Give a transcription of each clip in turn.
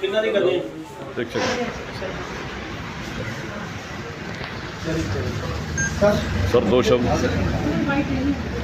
ਕਿੰਨਾ ਦੀ ਕਰਨੀ ਦੇਖ ਸਕਦੇ ਸਰ ਦੋ ਸ਼ਬਦ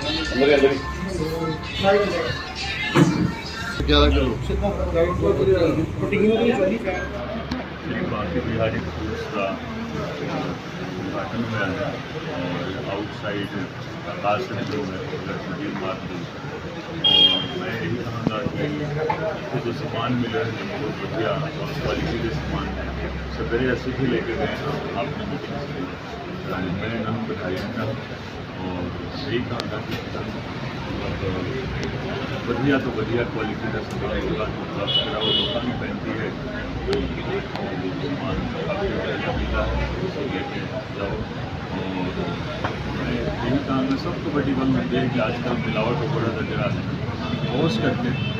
बाकी बिहारी फूड्स का उद्घाटन हुआ है और आउटसाइड आकाश में जो है सुधीर मार्केट और मैं यही कहूँगा कि इसको जो सामान मिला है हमको बढ़िया और क्वालिटी के सामान हैं सवेरे ऐसे ही लेकर गए आपने मीटिंग मैंने नाम बताया था और यही कहूँगा कि मतलब ਵਧੀਆ ਤੋਂ ਵਧੀਆ ਕੁਆਲਿਟੀ ਦਾ ਸਮਾਨ ਲੋਕਾਂ ਨੂੰ ਉਪਲਬਧ ਕਰਾਓ ਲੋਕਾਂ ਨੂੰ ਬੇਨਤੀ ਹੈ ਕਿ ਉਹ ਸਮਾਨ ਕਾਫੀ ਵਧੀਆ ਮਿਲਦਾ ਹੈ ਉਸੇ ਲੈ ਕੇ ਜਾਓ और मैं यही कहूँगा सब तो बड़ी गल होती है कि आजकल मिलावट हो बड़ा नजर आ रहा है उस करके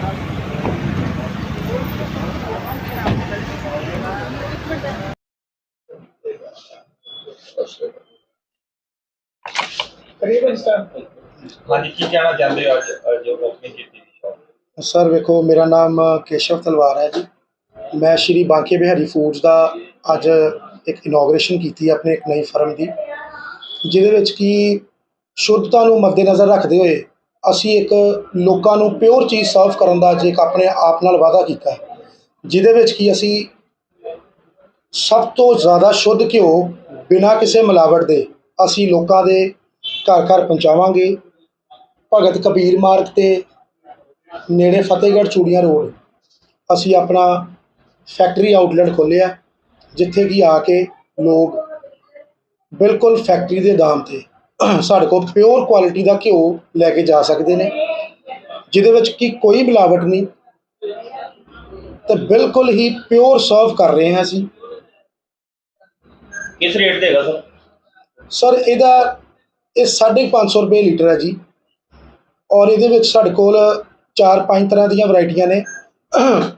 ਹਾਂਜੀ, ਕੀ ਕਹਿਣਾ ਚਾਹੁੰਦੇ ਹੋ ਅੱਜ ਜੋ ਓਪਨਿੰਗ ਕੀਤੀ ਦੀ ਸਰ, ਵੇਖੋ, ਮੇਰਾ ਨਾਮ ਕੇਸ਼ਵ ਤਲਵਾਰ ਹੈ ਜੀ। ਮੈਂ ਸ਼੍ਰੀ ਬਾਂਕੇ ਬਿਹਾਰੀ ਫੂਡਸ ਦਾ ਅੱਜ ਇੱਕ ਇਨੋਗ੍ਰੇਸ਼ਨ ਕੀਤੀ ਆਪਣੇ ਇੱਕ ਨਈ ਫਰਮ ਦੀ, ਜਿਹਦੇ ਵਿੱਚ ਕੀ ਸ਼ੁੱਧਤਾ ਨੂੰ ਮੱਦੇਨਜ਼ਰ ਰੱਖਦੇ ਹੋਏ ਅਸੀਂ ਇੱਕ ਲੋਕਾਂ ਨੂੰ ਪਿਓਰ ਚੀਜ਼ ਸਰਵ ਕਰਨ ਦਾ ਅੱਜ ਇੱਕ ਆਪਣੇ ਆਪ ਨਾਲ ਵਾਅਦਾ ਕੀਤਾ ਜਿਹਦੇ ਵਿੱਚ ਕੀ ਅਸੀਂ ਸਭ ਤੋਂ ਜ਼ਿਆਦਾ ਸ਼ੁੱਧ ਘਿਓ ਬਿਨਾਂ ਕਿਸੇ ਮਿਲਾਵਟ ਦੇ ਅਸੀਂ ਲੋਕਾਂ ਦੇ ਘਰ ਘਰ ਪਹੁੰਚਾਵਾਂਗੇ। ਭਗਤ ਕਬੀਰ ਮਾਰਗ ਤੇ ਨੇੜੇ ਫਤਿਹਗੜ੍ਹ ਚੂੜੀਆਂ ਰੋਡ। ਅਸੀਂ ਆਪਣਾ ਫੈਕਟਰੀ ਆਊਟਲੈਟ ਖੋਲ੍ਹਿਆ, ਜਿੱਥੇ ਕਿ ਆ ਕੇ ਲੋਕ ਬਿਲਕੁਲ ਫੈਕਟਰੀ ਦੇ ਦਾਮ ਤੇ ਸਾਡੇ ਕੋਲ ਪਿਓਰ ਕੁਆਲਿਟੀ ਦਾ ਘਿਓ ਲੈ ਕੇ ਜਾ ਸਕਦੇ ਨੇ, ਜਿਹਦੇ ਵਿੱਚ ਕਿ ਕੋਈ ਮਿਲਾਵਟ ਨਹੀਂ ਤੇ ਬਿਲਕੁਲ ਹੀ ਪਿਓਰ ਸਰਵ ਕਰ ਰਹੇ ਹਾਂ ਅਸੀਂ। ਕਿਸ ਰੇਟ ਦੇਗਾ ਸਰ? ਸਰ ਇਹਦਾ ਇਹ 550 ਰੁਪਏ ਲੀਟਰ ਹੈ ਜੀ। ਔਰ ਇਹਦੇ ਵਿੱਚ ਸਾਡੇ ਕੋਲ 4-5 ਤਰ੍ਹਾਂ ਦੀਆਂ ਵੈਰਾਈਟੀਆਂ ਨੇ।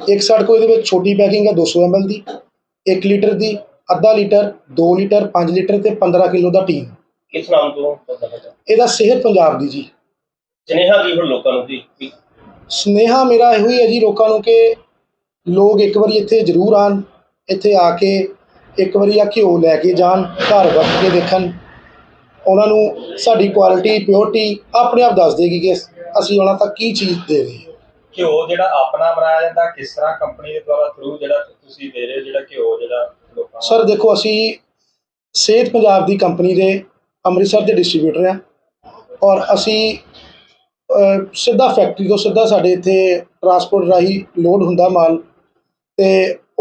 ਇੱਕ ਸਾਡੇ ਕੋਲ ਇਹਦੇ ਵਿੱਚ ਛੋਟੀ ਪੈਕਿੰਗ ਹੈ 200 ml ਦੀ 1 ਲੀਟਰ ਦੀ ਅੱਧਾ ਲੀਟਰ 2 ਲੀਟਰ 5 ਲੀਟਰ ਤੇ 15 ਕਿਲੋ ਦਾ ਟੀਨ। ਕਿਸ ਨਾਮ ਤੋਂ ਪਤਾ ਲੱਗਾ? ਇਹਦਾ ਸਿਹਤ ਪੰਜਾਬ ਦੀ ਜੀ। ਸਨੇਹਾ ਕੀ ਹੁਣ ਲੋਕਾਂ ਨੂੰ ਜੀ ਸਨੇਹਾ ਮੇਰਾ ਇਹੋ ਹੀ ਹੈ ਜੀ ਲੋਕਾਂ ਨੂੰ ਕਿ ਲੋਕ ਇੱਕ ਵਾਰੀ ਇੱਥੇ ਜ਼ਰੂਰ ਆਣ ਇੱਥੇ ਆ ਕੇ ਇੱਕ ਵਾਰੀ ਆ ਘਿਓ ਲੈ ਕੇ ਜਾਣ ਘਰ ਵਰਤ ਕੇ ਦੇਖਣ। ਉਹਨਾਂ ਨੂੰ ਸਾਡੀ ਕੁਆਲਿਟੀ ਪਿਓਰਟੀ ਆਪਣੇ ਆਪ ਦੱਸ ਦੇਗੀ ਕਿ ਅਸੀਂ ਉਹਨਾਂ ਤੱਕ ਕੀ ਚੀਜ਼ ਦੇ ਰਹੇ ਹਾਂ। ਘਿਓ ਜਿਹੜਾ ਆਪਣਾ ਬਣਾਇਆ ਜਾਂਦਾ ਕਿਸ ਤਰ੍ਹਾਂ ਕੰਪਨੀ ਦੇ ਦੁਆਰਾ ਥਰੂ ਜਿਹੜਾ ਤੁਸੀਂ ਦੇ ਰਹੇ ਹੋ ਜਿਹੜਾ ਘਿਓ ਜਿਹੜਾ ਲੋਕਾਂ ਸਰ ਦੇਖੋ ਅਸੀਂ ਸਿਹਤ ਪੰਜਾਬ ਦੀ ਕੰਪਨੀ ਦੇ ਅੰਮ੍ਰਿਤਸਰ ਦੇ ਡਿਸਟ੍ਰੀਬਿਊਟਰ ਆ ਔਰ ਅਸੀਂ ਸਿੱਧਾ ਫੈਕਟਰੀ ਤੋਂ ਸਿੱਧਾ ਸਾਡੇ ਇੱਥੇ ਟਰਾਂਸਪੋਰਟ ਰਾਹੀਂ ਲੋਡ ਹੁੰਦਾ ਮਾਲ ਤੇ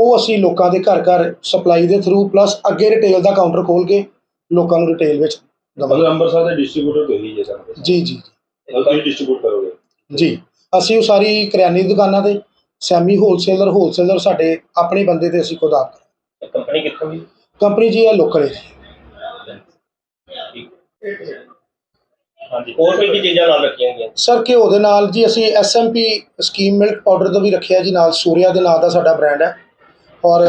ਉਹ ਅਸੀਂ ਲੋਕਾਂ ਦੇ ਘਰ ਘਰ ਸਪਲਾਈ ਦੇ ਥਰੂ ਪਲੱਸ ਅੱਗੇ ਰਿਟੇਲ ਦਾ ਕਾਊਂਟਰ ਖੋਲ ਕੇ ਲੋਕਾਂ ਨੂੰ ਰਿਟੇਲ ਵਿੱਚ ਦਵਾਂਗੇ। ਅੰਮ੍ਰਿਤਸਰ ਦੇ ਡਿਸਟ੍ਰੀਬਿਊਟਰ ਤੋਂ ਹੀ? ਜੇ ਸਾਨੂੰ ਜੀ। ਜੀ ਤੁਸੀਂ ਡਿਸਟ੍ਰੀਬਿਊਟ ਕਰੋਗੇ। ਜੀ ਅਸੀਂ ਉਹ ਸਾਰੀ ਕਰਿਆਨੇ ਦੀ ਦੁਕਾਨਾਂ ਤੇ ਸੈਮੀ ਹੋਲਸੇਲਰ ਹੋਲਸੇਲਰ ਸਾਡੇ ਆਪਣੇ ਬੰਦੇ ਤੇ ਅਸੀਂ ਖੁਦ ਆਪ ਕੰਪਨੀ ਕਿੱਥੋਂ ਦੀ? ਕੰਪਨੀ ਜੀ ਹੈ ਲੋਕਲ ਹੈ ਹਾਂਜੀ ਹੋਰ ਵੀ ਕੀ ਚੀਜ਼ਾਂ ਨਾਲ ਰੱਖੀਆਂ ਗਈਆਂ? ਸਰ ਘਿਓ ਦੇ ਨਾਲ ਜੀ ਅਸੀਂ ਐਸਐਮਪੀ ਸਕੀਮ ਮਿਲਕ ਪਾਊਡਰ ਤੋਂ ਵੀ ਰੱਖਿਆ ਜੀ ਨਾਲ ਸੂਰਿਆ ਦੇ ਨਾਂ ਦਾ ਸਾਡਾ ਬ੍ਰਾਂਡ ਹੈ। ਔਰ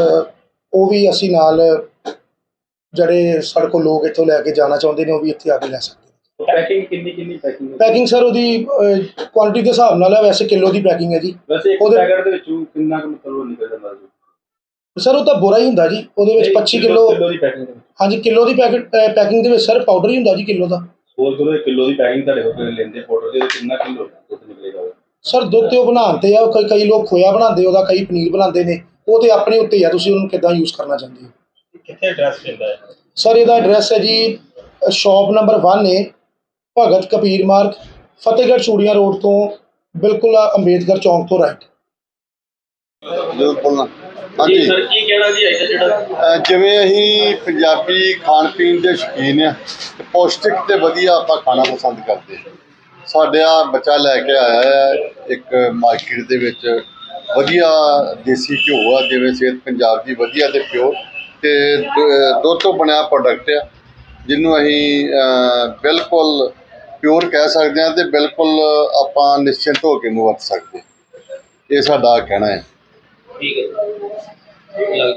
ਉਹ ਵੀ ਅਸੀਂ ਨਾਲ ਜਿਹੜੇ ਸਾਡੇ ਕੋਲ ਲੋਕ ਇੱਥੋਂ ਲੈ ਕੇ ਜਾਣਾ ਚਾਹੁੰਦੇ ਨੇ ਉਹ ਵੀ ਇੱਥੇ ਆ ਕੇ ਲੈ ਸਕਦੇ ਪੈਕਿੰਗ ਕਿੰਨੀ ਕਿੰਨੀ ਪੈਕਿੰਗ ਪੈਕਿੰਗ ਸਰ ਉਹਦੀ ਕੁਆਂਟੀਟੀ ਦੇ ਹਿਸਾਬ ਨਾਲ ਹੈ ਵੈਸੇ ਕਿਲੋ ਦੀ ਪੈਕਿੰਗ ਹੈ ਜੀ। ਵੈਸੇ ਇੱਕ ਉਹਦੇ- ਪੈਕਟ ਦੇ ਵਿੱਚੋਂ ਕਿੰਨਾ ਕੁ ਮਤਲਬ ਨਿਕਲ ਜਾਂਦਾ ਜੀ ਸਰ ਉਹ ਤਾਂ ਬੁਰਾ ਹੀ ਹੁੰਦਾ ਜੀ ਉਹਦੇ ਵਿੱਚ 25 ਕਿਲੋ ਕਿਲੋ ਦੀ ਪੈਕਿੰਗ ਹਾਂਜੀ ਕਿਲੋ ਦੀ ਪੈਕਟ ਪੈਕਿੰਗ ਦੇ ਵਿੱਚ ਸਰ ਪਾਊਡਰ ਹੀ ਹੁੰਦਾ ਜੀ ਕਿਲੋ ਦਾ। ਹੋਰ ਕਿਲੋ ਕਿਲੋ ਦੀ ਪੈਕਿੰਗ ਤੁਹਾਡੇ ਕੋਲ ਲੈਂਦੇ ਪਾਊਡਰ ਦੇ? ਵਿੱਚ ਕਿੰਨਾ ਕਿਲੋ ਦੁੱਧ ਨਿਕਲੇਗਾ ਸਰ ਦੁੱਧ ਤੇ ਉਹ ਬਣਾਉਂਦੇ ਆ ਕਈ ਕਈ ਲੋਕ ਖੋਇਆ ਬਣਾਉਂਦੇ ਉਹਦਾ ਕਈ ਪਨੀਰ ਬਣਾਉਂਦੇ ਨੇ। ਉਹ ਤੇ ਆਪਣੇ ਉੱਤੇ ਆ ਤੁਸੀਂ ਉਹਨੂੰ ਕਿੱਦਾਂ ਯੂਜ਼ ਕਰਨਾ ਚਾਹੁੰਦੇ ਹੋ? ਕਿੱਥੇ ਐਡਰੈਸ ਪੈਂਦਾ ਹੈ? ਸਰ ਇਹਦਾ ਐਡਰੈਸ ਹੈ ਜੀ ਸ਼ਾਪ ਨੰਬਰ 1 ਹੈ ਭਗਤ ਕਬੀਰ ਮਾਰਗ ਫਤਿਹਗੜ੍ਹ ਚੂੜੀਆਂ ਰੋਡ ਤੋਂ ਬਿਲਕੁਲ ਅੰਬੇਦਕਰ ਚੌਂਕ ਤੋਂ ਰਾਈਟ ਬੋਲਣਾ ਜੀ ਸਰ ਕੀ ਕਹਿਣਾ ਜੀ ਅੱਜ ਜਿਹੜਾ? ਜਿਵੇਂ ਅਸੀਂ ਪੰਜਾਬੀ ਖਾਣ ਪੀਣ ਦੇ ਸ਼ੌਕੀਨ ਆ ਤੇ ਪੌਸ਼ਟਿਕ ਤੇ ਵਧੀਆ ਆਪਾਂ ਖਾਣਾ ਪਸੰਦ ਕਰਦੇ ਹਾਂ। ਸਾਡਾ ਬੱਚਾ ਲੈ ਕੇ ਆਇਆ ਹੈ ਇੱਕ ਮਾਰਕੀਟ ਦੇ ਵਿੱਚ। ਵਧੀਆ ਦੇਸੀ ਘਿਓ ਆ, ਜਿਵੇਂ ਸਿਹਤ ਪੰਜਾਬ ਦੀ ਵਧੀਆ ਤੇ ਪਿਓਰ ਤੇ ਦ- ਦੁੱਧ ਤੋਂ ਬਣਿਆ ਪ੍ਰੋਡਕਟ ਆ, ਜਿਹਨੂੰ ਅਸੀਂ ਬਿਲਕੁਲ ਪਿਓਰ ਕਹਿ ਸਕਦੇ ਹਾਂ ਤੇ ਬਿਲਕੁਲ ਆਪਾਂ ਨਿਸ਼ਚਿੰਤ ਹੋ ਕੇ ਨੂੰ ਵਰਤ ਸਕਦੇ ਇਹ ਸਾਡਾ ਕਹਿਣਾ ਹੈ। ਠੀਕ ਹੈ